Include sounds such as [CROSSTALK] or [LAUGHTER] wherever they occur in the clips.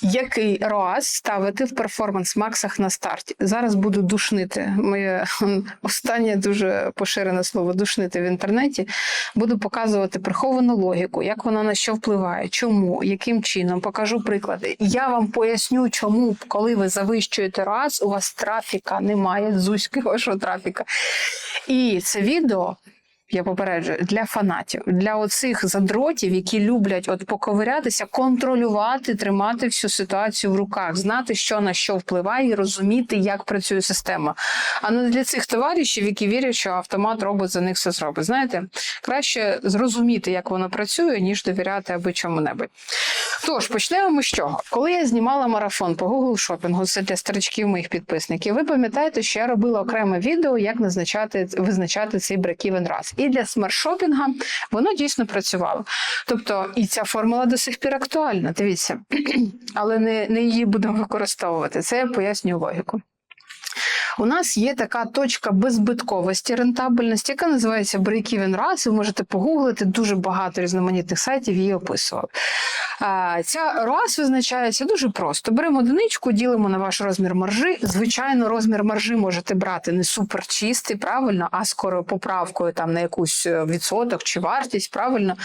Який ROAS ставити в перформанс максах на старті? Зараз буду душнити. Моє [LAUGHS] останнє дуже поширене слово душнити в інтернеті. Буду показувати приховану логіку, як вона на що впливає, чому, яким чином. Покажу приклади. Я вам поясню, чому, коли ви завищуєте ROAS, у вас трафіка немає, зузьки вашого трафіка. І це відео я попереджую, для фанатів, для оцих задротів, які люблять от поковирятися, контролювати, тримати всю ситуацію в руках, знати, що на що впливає, і розуміти, як працює система. А не для цих товаришів, які вірять, що автомат робот за них все зробить. Знаєте, краще зрозуміти, як воно працює, ніж довіряти аби чому-небудь. Тож почнемо ми з чого. Коли я знімала марафон по Google шопінгу, це для старичків моїх підписників. Ви пам'ятаєте, що я робила окреме відео, як назначати визначати цей break-even раз. І для смарт-шопінга воно дійсно працювало. Тобто, і ця формула до сих пір актуальна. Дивіться, [CLEARS THROAT] але не, не її будемо використовувати. Це я пояснюю логіку. У нас є така точка беззбитковості рентабельності, яка називається break-even раз. Ви можете погуглити дуже багато різноманітних сайтів її описували. Ця ROAS визначається дуже просто. Беремо одиничку, ділимо на ваш розмір маржи. Звичайно, розмір маржи можете брати не суперчистий, правильно, а скоро поправкою там на якусь е, відсоток чи вартість, правильно.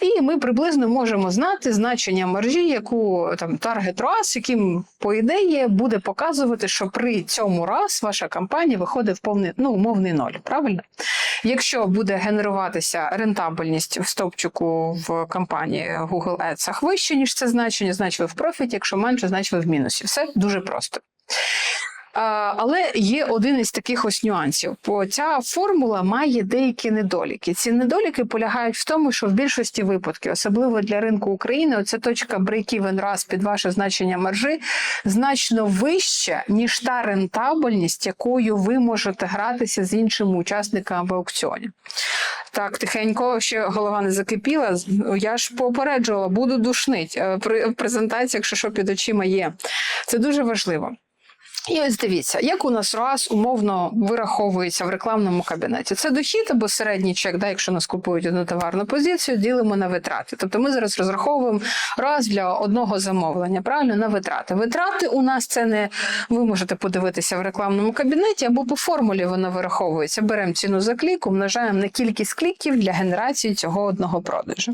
І ми приблизно можемо знати значення маржі, яку там таргет ROAS, яким по ідеї буде показувати, що при цьому раз ваша компанія виходить в повний ну, умовний ноль. Правильно? Якщо буде генеруватися рентабельність в стовпчику в компанії Google Ads вище, ніж це значення, значить ви в профіті, якщо менше, значить ви в мінусі. Все дуже просто. Але є один із таких ось нюансів. Бо ця формула має деякі недоліки. Ці недоліки полягають в тому, що в більшості випадків, особливо для ринку України, оця точка break-even раз під ваше значення маржи значно вища, ніж та рентабельність, якою ви можете гратися з іншими учасниками в аукціоні. Так, тихенько, ще голова не закипіла. Я ж попереджувала, буду душнить. Е, При презентації, якщо що під очима є. Це дуже важливо. І ось дивіться, як у нас раз умовно вираховується в рекламному кабінеті. Це дохід або середній чек, да, якщо нас купують одну товарну позицію, ділимо на витрати. Тобто ми зараз розраховуємо раз для одного замовлення, правильно на витрати. Витрати у нас це не ви можете подивитися в рекламному кабінеті, або по формулі воно вираховується. Беремо ціну за клік, умножаємо на кількість кліків для генерації цього одного продажу.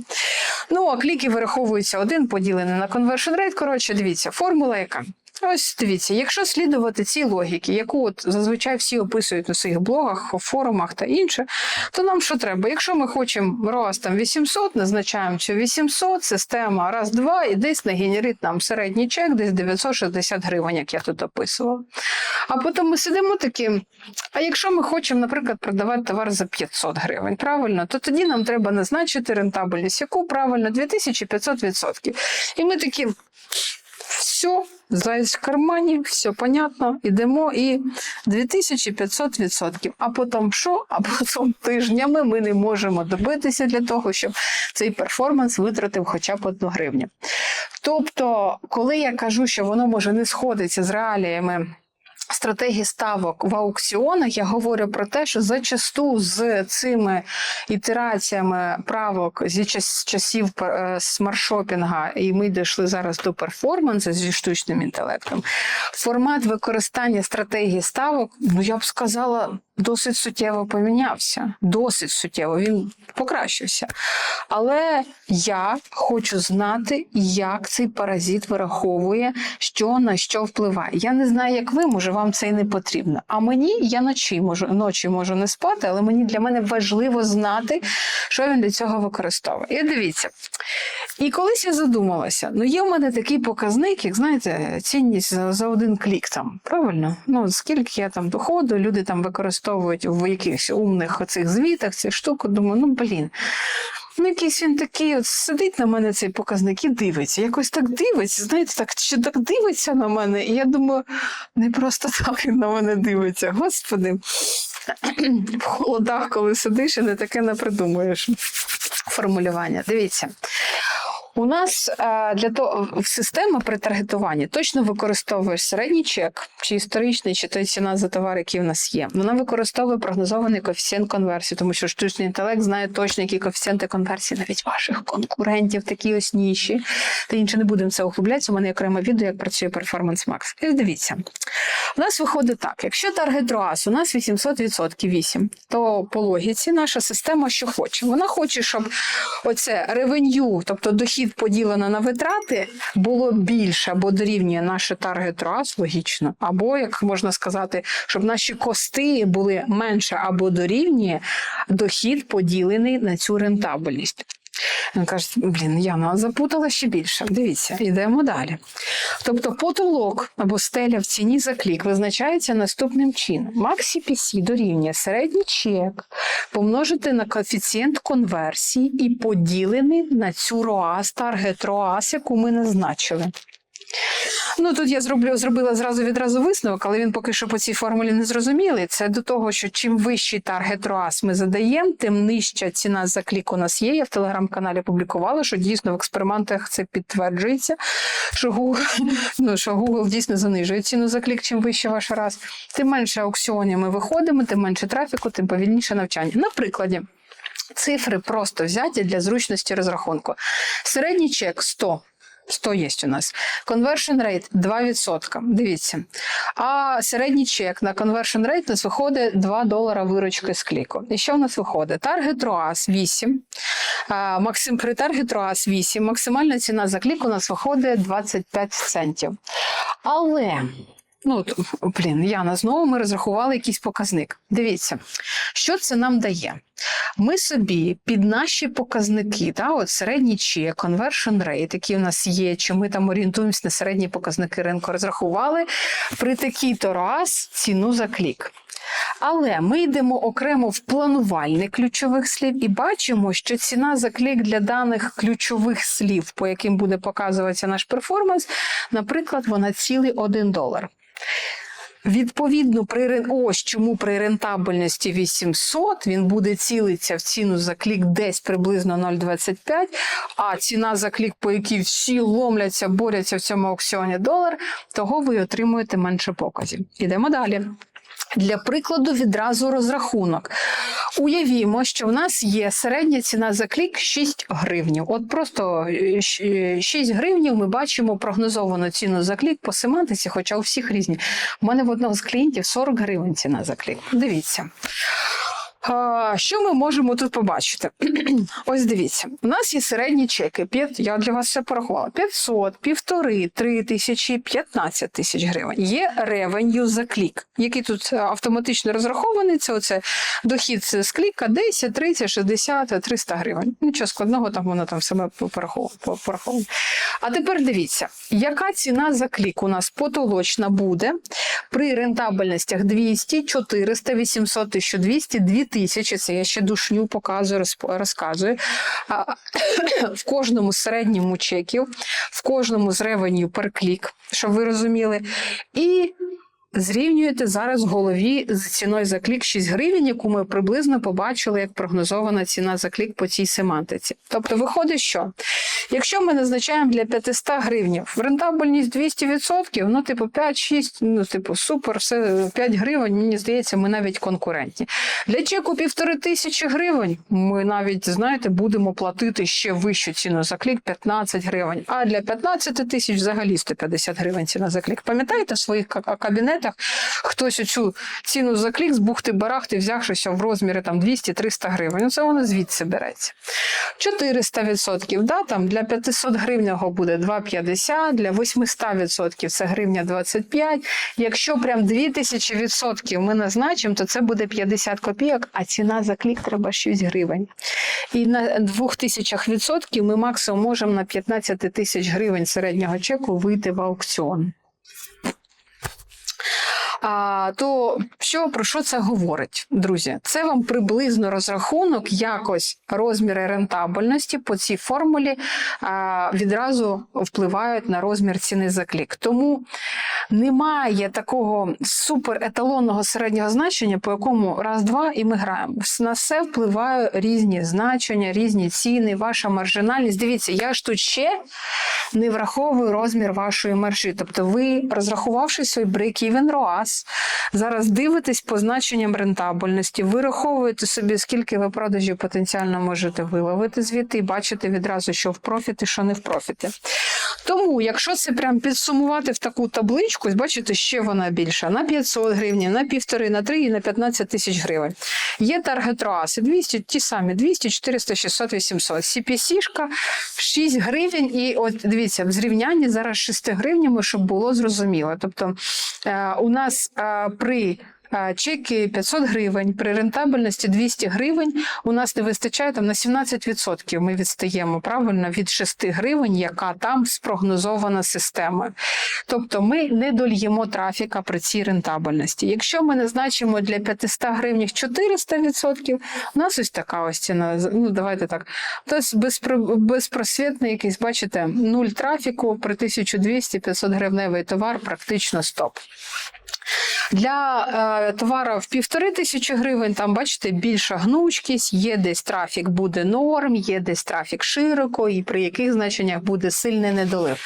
Ну а кліки вираховуються один поділений на conversion rate. Коротше, дивіться, формула яка. Ось дивіться, якщо слідувати цій логіки, яку от зазвичай всі описують на своїх блогах, форумах та інше, то нам що треба? Якщо ми хочемо ROAS там 800, назначаємо цю 800, система раз-два і десь нагенерить нам середній чек, десь 960 гривень, як я тут описувала. А потім ми сидимо таким. А якщо ми хочемо, наприклад, продавати товар за 500 гривень, правильно, то тоді нам треба назначити рентабельність, яку правильно 2500%. І ми такі. Все, заяць в кармані, все понятно, ідемо і 2500%. А потім що? А потім тижнями ми не можемо добитися для того, щоб цей перформанс витратив хоча б одну гривню. Тобто, коли я кажу, що воно може не сходиться з реаліями. Стратегії ставок в аукціонах я говорю про те, що зачасту з цими ітераціями правок зі часів е, смарт-шопінга, і ми дійшли зараз до перформансу зі штучним інтелектом. Формат використання стратегії ставок, ну я б сказала, досить суттєво помінявся. Досить суттєво. Він покращився. Але я хочу знати, як цей паразит вираховує, що на що впливає. Я не знаю, як ви, може, вам це і не потрібно. А мені я ночі можу ночі можу не спати, але мені для мене важливо знати, що він для цього використовує. І дивіться. І колись я задумалася: ну є в мене такий показник, як знаєте, цінність за, за один клік там. Правильно? Ну скільки я там доходу, люди там використовують в якихось умних оцих звітах ці штуки. Думаю, ну блін. Ну, якийсь він такий, от сидить на мене цей показник і дивиться. Якось так дивиться, знаєте, так що так дивиться на мене. І я думаю, не просто так він на мене дивиться. Господи, в холодах, коли сидиш, і не таке не придумуєш формулювання. Дивіться. У нас е, для того система при таргетуванні точно використовує середній чек, чи історичний, чи той ціна за товар, який в нас є. Вона використовує прогнозований коефіцієнт конверсії, тому що штучний інтелект знає точно, які коефіцієнти конверсії навіть ваших конкурентів, такі ось ніші. Та інше не будемо це углублятися. У мене окреме відео, як працює Performance Max. І дивіться, у нас виходить так: якщо таргет ROAS у нас 800% 8, то по логіці наша система що хоче? Вона хоче, щоб оце ревеню, тобто дохід поділено на витрати, було більше або дорівнює наше таргет раз, логічно, або як можна сказати, щоб наші кости були менше або дорівнює дохід поділений на цю рентабельність. Він каже, блін, Яна запутала ще більше. Дивіться, йдемо далі. Тобто потолок або стеля в ціні за клік визначається наступним чином. Максі PC дорівнює середній чек помножити на коефіцієнт конверсії і поділений на цю ROAS, таргет ROAS, яку ми назначили. Ну тут я зроблю зробила зразу відразу висновок, але він поки що по цій формулі не зрозумілий. Це до того, що чим вищий таргет ROAS ми задаємо, тим нижча ціна за клік у нас є. Я в телеграм-каналі публікувала, що дійсно в експериментах це підтверджується, що Google, [LAUGHS] ну, що Google дійсно занижує ціну за клік, чим вище ваш раз. Тим менше аукціонів ми виходимо, тим менше трафіку, тим повільніше навчання. На прикладі. Цифри просто взяті для зручності розрахунку. Середній чек 100. 100 є у нас. Conversion rate 2%. Дивіться. А середній чек на conversion rate у нас виходить 2 долара виручки з кліку. І що в нас виходить? Таргет ROAS 8. Максим, при таргет ROAS 8 максимальна ціна за клік у нас виходить 25 центів. Але Ну, от, блін, Яна, знову ми розрахували якийсь показник. Дивіться, що це нам дає? Ми собі під наші показники, та, от середній чек, conversion rate, які в нас є, чи ми там орієнтуємося на середні показники ринку, розрахували при такий-то раз ціну за клік. Але ми йдемо окремо в планувальник ключових слів і бачимо, що ціна за клік для даних ключових слів, по яким буде показуватися наш перформанс, наприклад, вона цілий 1 долар. Відповідно, при ось чому при рентабельності 800 він буде цілитися в ціну за клік десь приблизно 0,25, а ціна за клік, по якій всі ломляться, борються в цьому аукціоні долар, того ви отримуєте менше показів. Ідемо далі. Для прикладу, відразу розрахунок. Уявімо, що в нас є середня ціна за клік 6 гривнів. От просто е, щ- е, 6 гривнів ми бачимо прогнозовану ціну за клік по семантиці, хоча у всіх різні. У мене в одного з клієнтів 40 гривень ціна за клік. Дивіться. Що ми можемо тут побачити? [CLEARS THROAT] Ось дивіться, у нас є середні чеки. Я для вас все порахувала. 500, півтори, 3 тисячі, 15 тисяч гривень. Є ревеню за клік, який тут е, автоматично розрахований. Це оце дохід з кліка 10, 30, 60, 300 гривень. Нічого складного, там воно там пораховує. пораховує. А тепер дивіться, яка ціна за клік у нас потолочна буде при рентабельностях 200, 400, 800, 1200, 2000, це я ще душню показую, розказую. [COUGHS] В кожному середньому чеків, в кожному з ревеню per щоб ви розуміли. І зрівнюєте зараз в голові з ціною за клік 6 гривень, яку ми приблизно побачили як прогнозована ціна за клік по цій семантиці. Тобто виходить, що якщо ми назначаємо для 500 гривнів рентабельність 200%, ну типу 5-6, ну типу супер, все 5 гривень, мені здається, ми навіть конкурентні. Для чеку півтори тисячі гривень ми навіть, знаєте, будемо платити ще вищу ціну за клік 15 гривень. А для 15 тисяч взагалі 150 гривень ціна за клік. Пам'ятаєте своїх ка- кабінетах хтось оцю ціну за клік з бухти-барахти, взявшися в розмірі там 200-300 гривень. Це воно звідси береться. 400%, да, там для 500 гривнього буде 2,50, для 800% це гривня 25. Якщо прям 2000% ми назначимо, то це буде 50 копійок, а ціна за клік треба 6 гривень. І на 2000% ми максимум можемо на 15 тисяч гривень середнього чеку вийти в аукціон. То що про що це говорить, друзі? Це вам приблизно розрахунок, якось розміри рентабельності по цій формулі відразу впливають на розмір ціни за клік. Тому Немає такого супер еталонного середнього значення, по якому раз-два і ми граємо. На все впливають різні значення, різні ціни, ваша маржинальність. Дивіться, я ж тут ще не враховую розмір вашої маржі. Тобто, ви, розрахувавши свій break-even ROAS, зараз дивитесь по значенням рентабельності, вираховуєте собі, скільки ви продажів потенціально можете виловити звідти і бачите відразу, що в профіти, що не в профіти. Тому, якщо це прям підсумувати в таку табличку, бачите, ще вона більша на 500 гривень, на півтори, на 3 і на 15 тисяч гривень. Є таргет роаси 200, ті самі 200, 400, 600, 800. CPC-шка 6 гривень. І от дивіться, в зрівнянні зараз 6 гривнями, щоб було зрозуміло. Тобто е, у нас е, при Чеки 500 гривень при рентабельності 200 гривень. У нас не вистачає там на 17%. Ми відстаємо правильно від 6 гривень, яка там спрогнозована системою. Тобто ми не дольємо трафіка при цій рентабельності. Якщо ми назначимо для 500 гривень 400%, у нас ось така ось ціна. Ну давайте так. Тобто безпро, безпросвітний якийсь, бачите, нуль трафіку при 1200-500 гривневий товар практично стоп. Для е, в півтори тисячі гривень, там, бачите, більша гнучкість, є десь трафік буде норм, є десь трафік широко, і при яких значеннях буде сильний недолив.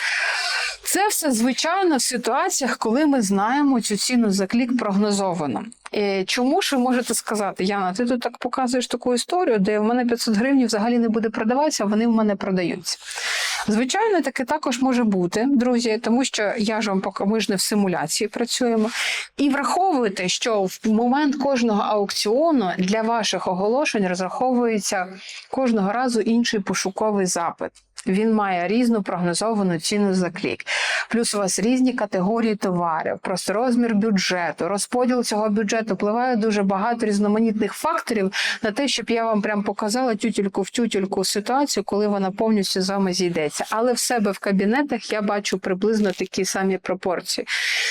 Це все звичайно в ситуаціях, коли ми знаємо цю ціну за клік прогнозовано. Е, Чому ж ви можете сказати, Яна, ти тут так показуєш таку історію, де в мене 500 гривень взагалі не буде продаватися, а вони в мене продаються. Звичайно, таке також може бути, друзі, тому що я ж вам поки ми ж не в симуляції працюємо. І враховуйте, що в момент кожного аукціону для ваших оголошень розраховується кожного разу інший пошуковий запит. Він має різну прогнозовану ціну за клік. Плюс у вас різні категорії товарів, просто розмір бюджету, розподіл цього бюджету впливає дуже багато різноманітних факторів на те, щоб я вам прям показала тютельку в тютельку ситуацію, коли вона повністю з вами зійдеться. Але в себе в кабінетах я бачу приблизно такі самі пропорції.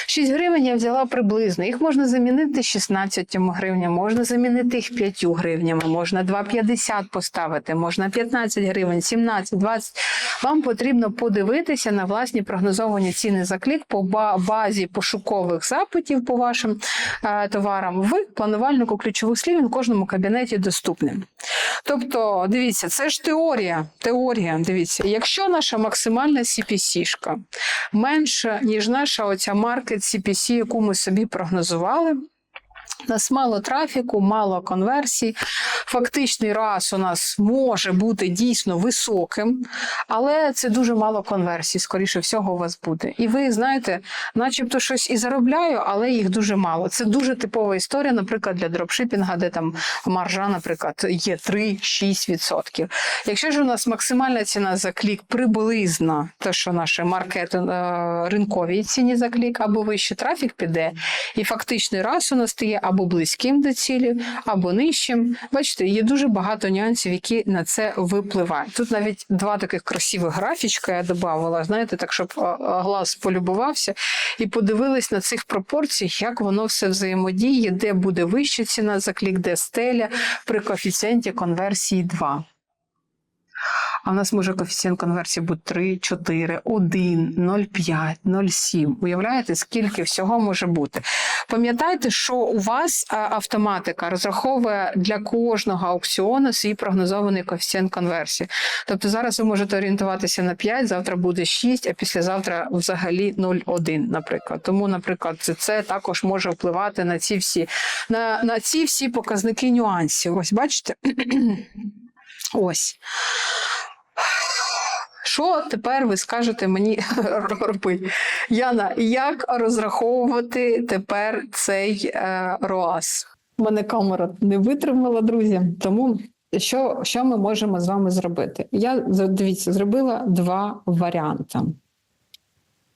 6 гривень я взяла приблизно. Їх можна замінити 16 гривнями, можна замінити їх 5 гривнями, можна 2,50 поставити, можна 15 гривень, 17, 20. Вам потрібно подивитися на власні прогнозовані ціни за клік по базі пошукових запитів по вашим е, товарам в планувальнику ключових слів в кожному кабінеті доступний. Тобто, дивіться, це ж теорія. Теорія, дивіться, якщо наша максимальна CPC-шка менша, ніж наша оця маркет CPC, яку ми собі прогнозували. У нас мало трафіку, мало конверсій. Фактичний раз у нас може бути дійсно високим, але це дуже мало конверсій, скоріше всього, у вас буде. І ви знаєте, начебто щось і заробляю, але їх дуже мало. Це дуже типова історія, наприклад, для дропшипінга, де там маржа, наприклад, є 3-6%. Якщо ж у нас максимальна ціна за клік приблизно, те, що наші маркет е, ринковій ціні за клік, або вище трафік піде, і фактичний раз у нас стає або близьким до цілі, або нижчим. Бачите, є дуже багато нюансів, які на це випливають. Тут навіть два таких красивих графічка я додавала, знаєте, так, щоб глаз полюбувався, і подивились на цих пропорціях, як воно все взаємодіє, де буде вища ціна за клік, де стеля при коефіцієнті конверсії 2. А в нас може коефіцієнт конверсії бути 3, 4, 1, 0,5, 0,7. Уявляєте, скільки всього може бути? Пам'ятайте, що у вас автоматика розраховує для кожного аукціону свій прогнозований коефіцієнт конверсії. Тобто зараз ви можете орієнтуватися на 5, завтра буде 6, а післязавтра взагалі 0,1, наприклад. Тому, наприклад, це, це також може впливати на ці всі на, на ці всі показники нюансів. Ось бачите? [CLEARS THROAT] Ось. Що тепер ви скажете мені [LAUGHS] робити? Яна, як розраховувати тепер цей е, ROAS? У мене камера не витримала, друзі. Тому що, що ми можемо з вами зробити? Я дивіться, зробила два варіанти.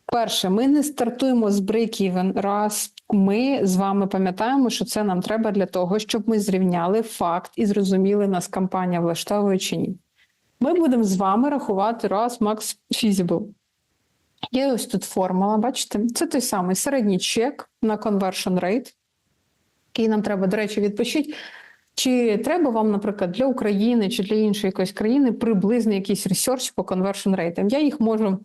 Перше, ми не стартуємо з break-even раз. Ми з вами пам'ятаємо, що це нам треба для того, щоб ми зрівняли факт і зрозуміли, нас компанія влаштовує чи ні. Ми будемо з вами рахувати раз Max Feasible. Є ось тут формула, бачите? Це той самий середній чек на conversion rate, який нам треба, до речі, відпишіть. Чи треба вам, наприклад, для України чи для іншої якоїсь країни приблизний якийсь ресерч по conversion rate? Я їх можу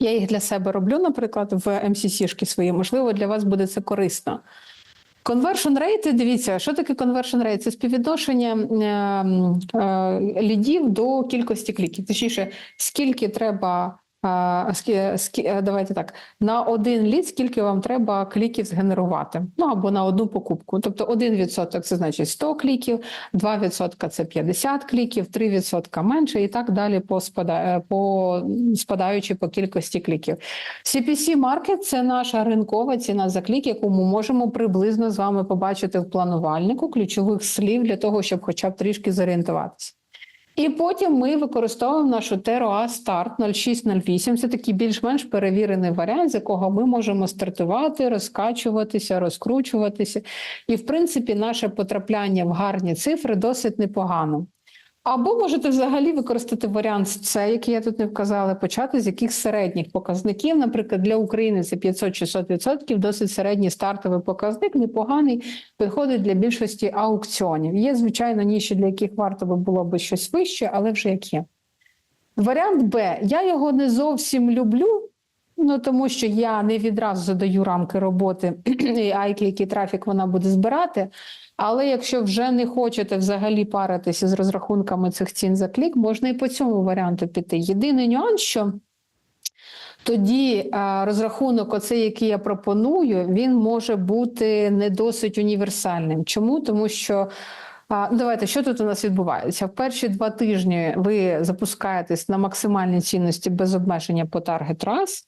Я їх для себе роблю, наприклад, в MCC-шки свої. Можливо, для вас буде це корисно. Conversion rate, дивіться, що таке conversion rate? Це співвідношення е, е, лідів до кількості кліків. Точніше, скільки треба. Давайте так, на один лід, скільки вам треба кліків згенерувати, ну або на одну покупку. Тобто 1% це значить 100 кліків, 2% це 50 кліків, 3% менше і так далі по, спада, е, по спадаючи по кількості кліків. CPC Market – це наша ринкова ціна за клік, яку ми можемо приблизно з вами побачити в планувальнику ключових слів для того, щоб хоча б трішки зорієнтуватися. І потім ми використовуємо нашу TEROA Start 0608. Це такий більш-менш перевірений варіант, з якого ми можемо стартувати, розкачуватися, розкручуватися. І, в принципі, наше потрапляння в гарні цифри досить непогано. Або можете взагалі використати варіант С, який я тут не вказала, почати з яких середніх показників. Наприклад, для України це 500-600%, досить середній стартовий показник, непоганий, підходить для більшості аукціонів. Є, звичайно, ніші, для яких варто би було би щось вище, але вже як є. Варіант Б. Я його не зовсім люблю. Ну тому що я не відразу задаю рамки роботи [CLEARS THROAT] і айки, який трафік вона буде збирати. Але якщо вже не хочете взагалі паритися з розрахунками цих цін за клік, можна і по цьому варіанту піти. Єдиний нюанс, що тоді розрахунок, оцей, який я пропоную, він може бути не досить універсальним. Чому? Тому що ну, давайте, що тут у нас відбувається? В перші два тижні ви запускаєтесь на максимальні цінності без обмеження по таргет раз,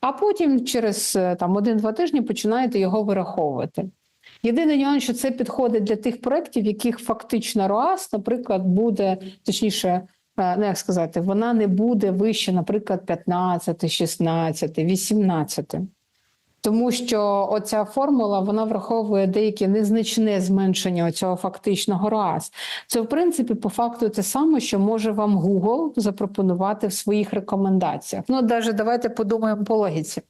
а потім через е, там один-два тижні починаєте його вираховувати. Єдиний нюанс, що це підходить для тих проєктів, яких фактично РОАС, наприклад, буде точніше, е, ну як сказати, вона не буде вище, наприклад, 15, 16, 18. Тому що оця формула вона враховує деяке незначне зменшення цього фактичного РОАС. Це, в принципі, по факту те саме, що може вам Google запропонувати в своїх рекомендаціях. Ну, навіть давайте подумаємо по логіці.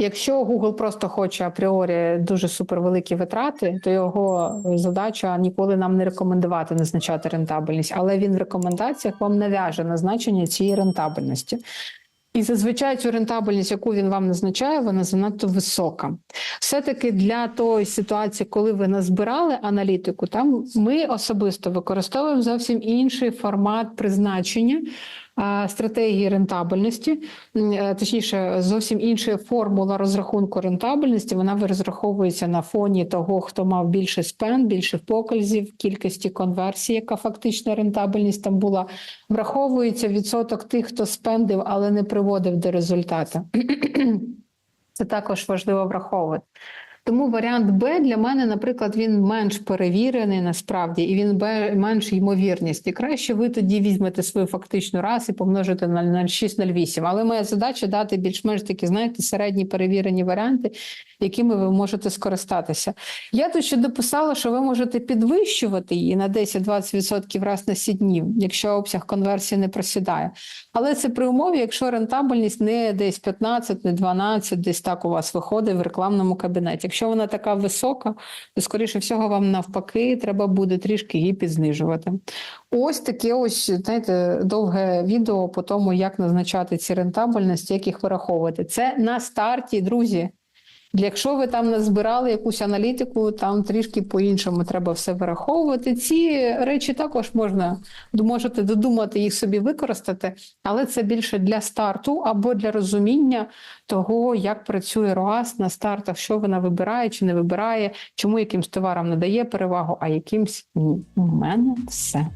Якщо Google просто хоче апріорі дуже супервеликі витрати, то його задача ніколи нам не рекомендувати назначати рентабельність, але він в рекомендаціях вам нав'яже назначення цієї рентабельності. І зазвичай цю рентабельність, яку він вам назначає, вона занадто висока. Все-таки для тої ситуації, коли ви назбирали аналітику, там ми особисто використовуємо зовсім інший формат призначення стратегії рентабельності, е, точніше, зовсім інша формула розрахунку рентабельності. Вона розраховується на фоні того, хто мав більше спен, більше показів, кількості конверсій, яка фактична рентабельність там була. Враховується відсоток тих, хто спендив, але не приводив до результату. [CLEARS THROAT] Це також важливо враховувати. Тому варіант Б для мене, наприклад, він менш перевірений насправді, і він менш ймовірність. І краще ви тоді візьмете свою фактичну раз і помножите на 0,6-0,8. Але моя задача дати більш-менш такі, знаєте, середні перевірені варіанти, якими ви можете скористатися. Я тут ще дописала, що ви можете підвищувати її на 10-20% раз на 7 днів, якщо обсяг конверсії не просідає. Але це при умові, якщо рентабельність не десь 15, не 12, десь так у вас виходить в рекламному кабінеті. Якщо вона така висока, то скоріше всього вам навпаки треба буде трішки її підзнижувати. Ось таке ось знаєте, довге відео по тому, як назначати ці рентабельності, як їх вираховувати. Це на старті, друзі. Якщо ви там назбирали якусь аналітику, там трішки по-іншому треба все вираховувати. Ці речі також можна можете додумати їх собі використати, але це більше для старту або для розуміння того, як працює РОАС на стартах, що вона вибирає чи не вибирає, чому якимсь товарам надає перевагу, а якимсь ні. У мене все.